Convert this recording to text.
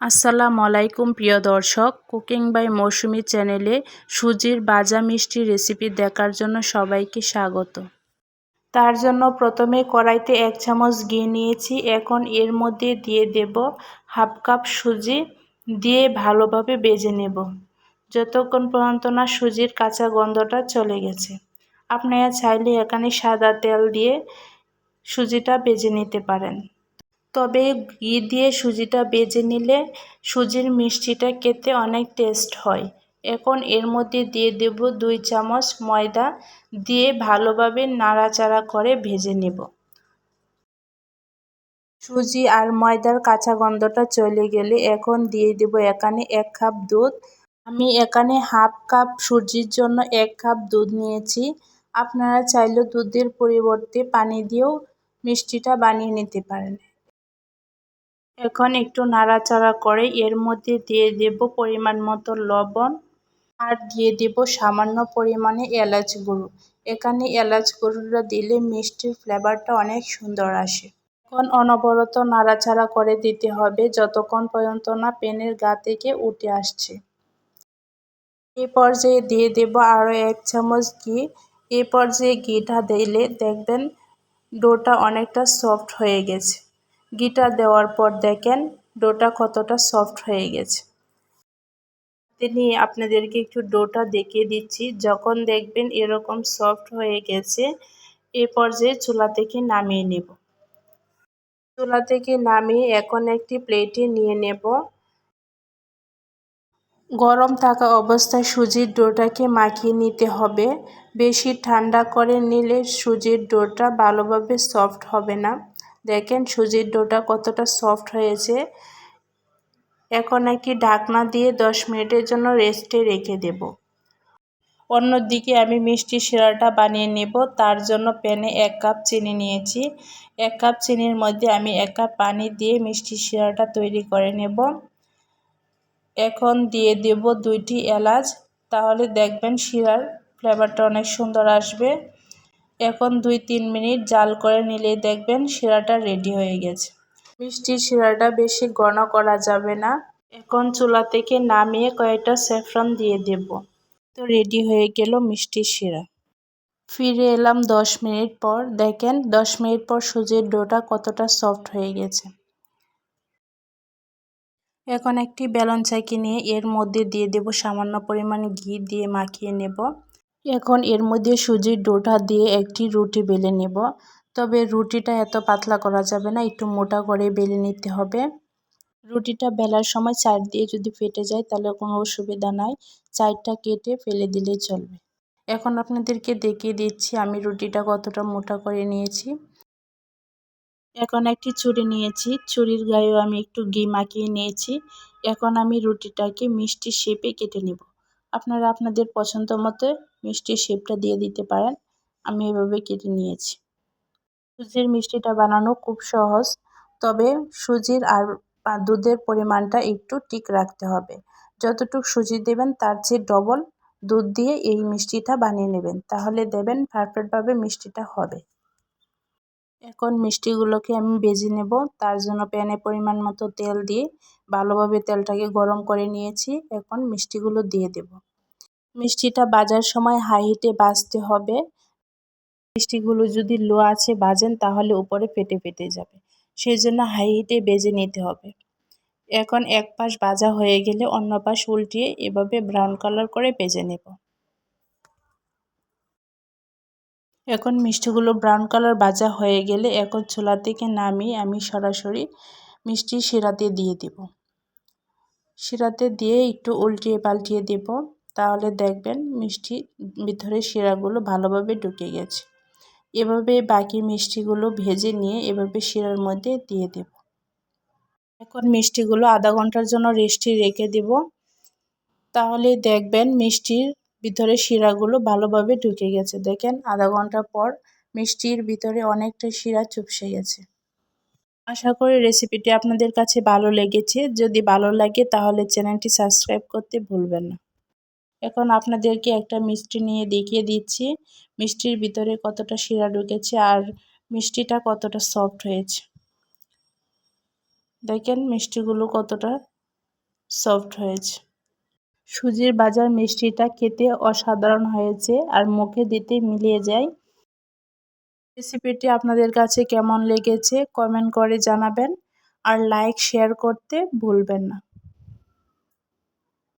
আসসালামু আলাইকুম, প্রিয় দর্শক। কুকিং বাই মৌসুমি চ্যানেলে সুজির বাজা মিষ্টি রেসিপি দেখার জন্য সবাইকে স্বাগত। তার জন্য প্রথমে কড়াইতে এক চামচ ঘি নিয়েছি। এখন এর মধ্যে দিয়ে দেব হাফ কাপ সুজি। দিয়ে ভালোভাবে বেজে নেব। যতক্ষণ পর্যন্ত না সুজির কাঁচা গন্ধটা চলে গেছে। আপনারা চাইলে এখানে সাদা তেল দিয়ে সুজিটা বেজে নিতে পারেন। তবে ঘি দিয়ে সুজিটা বেজে নিলে সুজির মিষ্টিটা খেতে অনেক টেস্ট হয়। এখন এর মধ্যে দিয়ে দেব দুই চামচ ময়দা দিয়ে ভালোভাবে নাড়াচাড়া করে ভেজে নেব। সুজি আর ময়দার কাঁচা গন্ধটা চলে গেলে এখন দিয়ে দেব এখানে এক কাপ দুধ। আমি এখানে হাফ কাপ সুজির জন্য এক কাপ দুধ নিয়েছি। আপনারা চাইলে দুধের পরিবর্তে পানি দিয়েও মিষ্টিটা বানিয়ে নিতে পারেন। এখন একটু নাড়াচাড়া করে এর মধ্যে দিয়ে দেব পরিমাণ মতো লবণ আর দিয়ে দেব সামান্য পরিমাণে এলাচ গুঁড়ো। এখানে এলাচ গুঁড়োটা দিলে মিষ্টির ফ্লেভারটা অনেক সুন্দর আসে। এখন অনবরত নাড়াচাড়া করে দিতে হবে যতক্ষণ পর্যন্ত না পেনের গা থেকে উঠে আসছে। এই পর্যায়ে দিয়ে দেব আরও এক চামচ ঘি। এই পর্যায়ে ঘিটা দিলে দেখবেন ডোটা অনেকটা সফট হয়ে গেছে। ঘিটা দেওয়ার পর দেখেন ডোটা কতটা সফট হয়ে গেছে। নিয়ে আপনাদেরকে একটু ডোটা দেখিয়ে দিচ্ছি। যখন দেখবেন এরকম সফট হয়ে গেছে, এ পর্যায়ে চুলা থেকে নামিয়ে নেব। চুলা থেকে নামিয়ে এখন একটি প্লেটে নিয়ে নেব। গরম থাকা অবস্থায় সুজির ডোটাকে মাখিয়ে নিতে হবে। বেশি ঠান্ডা করে নিলে সুজির ডোটা ভালোভাবে সফট হবে না। দেখেন সুজির ডোটা কতটা সফট হয়েছে। এখন একটি ঢাকনা দিয়ে দশ মিনিটের জন্য রেস্টে রেখে দেব। অন্যদিকে আমি মিষ্টি শিরাটা বানিয়ে নেব। তার জন্য প্যানে এক কাপ চিনি নিয়েছি। এক কাপ চিনির মধ্যে আমি এক কাপ পানি দিয়ে মিষ্টি শিরাটা তৈরি করে নেব। এখন দিয়ে দেব দুইটি এলাচ। তাহলে দেখবেন শিরার ফ্লেভারটা অনেক সুন্দর আসবে। এখন দুই তিন মিনিট জাল করে নিলেই দেখবেন শিরাটা রেডি হয়ে গেছে। মিষ্টি শিরাটা বেশি ঘন করা যাবে না। এখন চুলা থেকে নামিয়ে কয়েকটা স্যাফরন দিয়ে দেব। তো রেডি হয়ে গেল মিষ্টি শিরা। ফিরে এলাম দশ মিনিট পর। দেখেন দশ মিনিট পর সুজির ডোটা কতটা সফট হয়ে গেছে। এখন একটি বেলন চাকি নিয়ে এর মধ্যে দিয়ে দেব সামান্য পরিমাণ ঘি দিয়ে মাখিয়ে নেব। এখন এর মধ্যে সুজির ডোটা দিয়ে একটি রুটি বেলে নেব। তবে রুটিটা এত পাতলা করা যাবে না, একটু মোটা করে বেলে নিতে হবে। রুটিটা বেলার সময় চার দিয়ে যদি ফেটে যায়, তাহলে কোনো অসুবিধা নাই। চারটা কেটে ফেলে দিলেই চলবে। এখন আপনাদেরকে দেখিয়ে দিচ্ছি আমি রুটিটা কতটা মোটা করে নিয়েছি। এখন একটি ছুরি নিয়েছি। ছুরির গায়েও আমি একটু ঘি মাখিয়ে নিয়েছি। এখন আমি রুটিটাকে মিষ্টি শেপে কেটে নেব। আপনারা আপনাদের পছন্দ মতো মিষ্টির শেপটা দিয়ে দিতে পারেন। আমি এভাবে কেটে নিয়েছি। সুজির মিষ্টিটা বানানো খুব সহজ, তবে সুজির আর দুধের পরিমাণটা একটু ঠিক রাখতে হবে। যতটুকু সুজি দেবেন, তার চেয়ে ডবল দুধ দিয়ে এই মিষ্টিটা বানিয়ে নেবেন, তাহলে দেবেন পারফেক্টভাবে মিষ্টিটা হবে। এখন মিষ্টিগুলোকে আমি বেজে নেব। তার জন্য প্যানে পরিমাণ মতো তেল দিয়ে ভালোভাবে তেলটাকে গরম করে নিয়েছি। এখন মিষ্টিগুলো দিয়ে দেব। মিষ্টিটা বাজার সময় হাই হিটে বাজতে হবে। মিষ্টিগুলো যদি লো আছে বাজেন তাহলে উপরে ফেটে ফেটে যাবে। সেই জন্য হাই হিটে বেজে নিতে হবে। এখন এক পাশ ভাজা হয়ে গেলে অন্য পাশ উল্টিয়ে এভাবে ব্রাউন কালার করে বেজে নেব। এখন মিষ্টিগুলো ব্রাউন কালার ভাজা হয়ে গেলে এখন চুলা থেকে নামিয়ে আমি সরাসরি মিষ্টি শিরাতে দিয়ে দেব। শিরাতে দিয়ে একটু উল্টিয়ে পাল্টিয়ে দেব। তাহলে দেখবেন মিষ্টি ভিতরে শিরাগুলো ভালোভাবে ঢুকে গেছে। এভাবে বাকি মিষ্টিগুলো ভেজে নিয়ে এভাবে শিরার মধ্যে দিয়ে দেব। এখন মিষ্টিগুলো আধা ঘণ্টার জন্য রেস্টে রেখে দেব। তাহলে দেখবেন মিষ্টির ভিতরে শিরাগুলো ভালোভাবে ঢুকে গেছে। দেখেন, আধা ঘণ্টা পর মিষ্টির ভিতরে অনেকটা শিরা চুপসে গেছে। আশা করি রেসিপিটি আপনাদের কাছে ভালো লেগেছে। যদি ভালো লাগে তাহলে চ্যানেলটি সাবস্ক্রাইব করতে ভুলবেন না। এখন আপনাদেরকে একটা মিষ্টি নিয়ে দেখিয়ে দিচ্ছি। মিষ্টির ভিতরে কতটা শিরা ঢুকেছে আর মিষ্টিটা কতটা সফট হয়েছে। দেখেন মিষ্টিগুলো কতটা সফট হয়েছে। সুজির বাজার মিষ্টিটা খেতে অসাধারণ হয়েছে আর মুখে দিতে মিলিয়ে যায়। রেসিপিটি আপনাদের কাছে কেমন লেগেছে কমেন্ট করে জানাবেন আর লাইক, শেয়ার করতে ভুলবেন না।